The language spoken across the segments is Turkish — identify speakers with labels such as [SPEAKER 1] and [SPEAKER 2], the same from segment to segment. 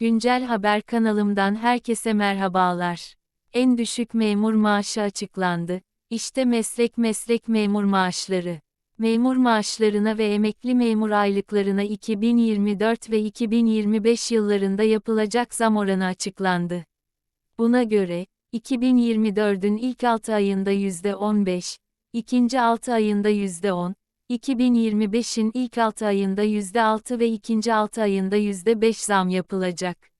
[SPEAKER 1] Güncel Haber kanalımdan herkese merhabalar. En düşük memur maaşı açıklandı. İşte meslek meslek memur maaşları. Memur maaşlarına ve emekli memur aylıklarına 2024 ve 2025 yıllarında yapılacak zam oranı açıklandı. Buna göre, 2024'ün ilk 6 ayında %15, ikinci 6 ayında %10, 2025'in ilk 6 ayında %6 ve ikinci 6 ayında %5 zam yapılacak.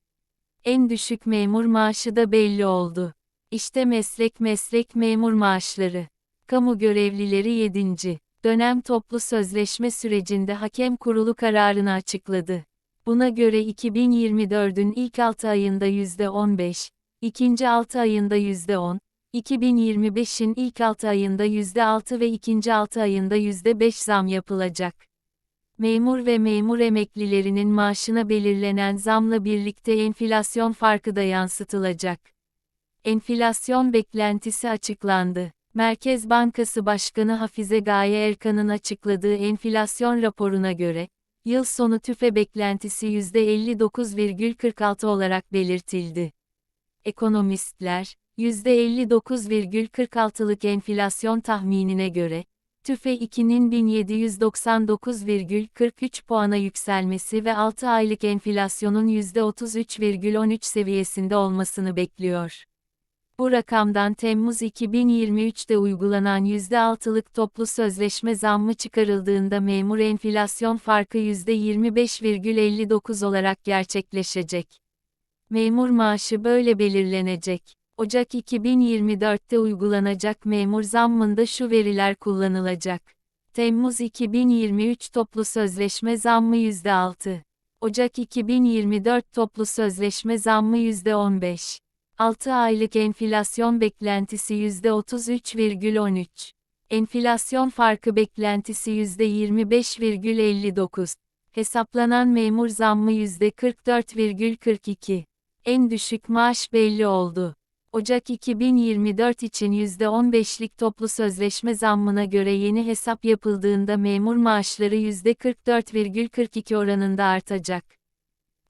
[SPEAKER 1] En düşük memur maaşı da belli oldu. İşte meslek meslek memur maaşları. Kamu görevlileri 7. dönem toplu sözleşme sürecinde hakem kurulu kararını açıkladı. Buna göre 2024'ün ilk 6 ayında %15, ikinci 6 ayında %10, 2025'in ilk 6 ayında %6 ve ikinci 6 ayında %5 zam yapılacak. Memur ve memur emeklilerinin maaşına belirlenen zamla birlikte enflasyon farkı da yansıtılacak. Enflasyon beklentisi açıklandı. Merkez Bankası Başkanı Hafize Gaye Erkan'ın açıkladığı enflasyon raporuna göre, yıl sonu tüfe beklentisi %59,46 olarak belirtildi. Ekonomistler, %59,46'lık enflasyon tahminine göre, TÜFE 2'nin 1799,43 puana yükselmesi ve 6 aylık enflasyonun %33,13 seviyesinde olmasını bekliyor. Bu rakamdan Temmuz 2023'te uygulanan %6'lık toplu sözleşme zammı çıkarıldığında memur enflasyon farkı %25,59 olarak gerçekleşecek. Memur maaşı böyle belirlenecek. Ocak 2024'te uygulanacak memur zammında şu veriler kullanılacak. Temmuz 2023 toplu sözleşme zammı %6. Ocak 2024 toplu sözleşme zammı %15. 6 aylık enflasyon beklentisi %33,13. Enflasyon farkı beklentisi %25,59. Hesaplanan memur zammı %44,42. En düşük maaş belli oldu. Ocak 2024 için %15'lik toplu sözleşme zammına göre yeni hesap yapıldığında memur maaşları %44,42 oranında artacak.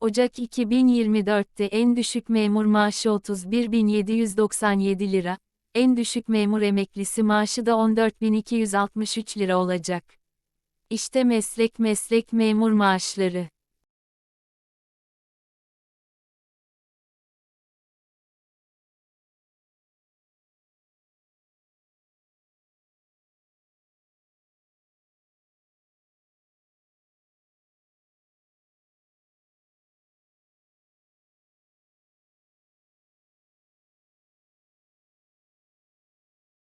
[SPEAKER 1] Ocak 2024'te en düşük memur maaşı 31.797 lira, en düşük memur emeklisi maaşı da 14.263 lira olacak. İşte meslek meslek memur maaşları.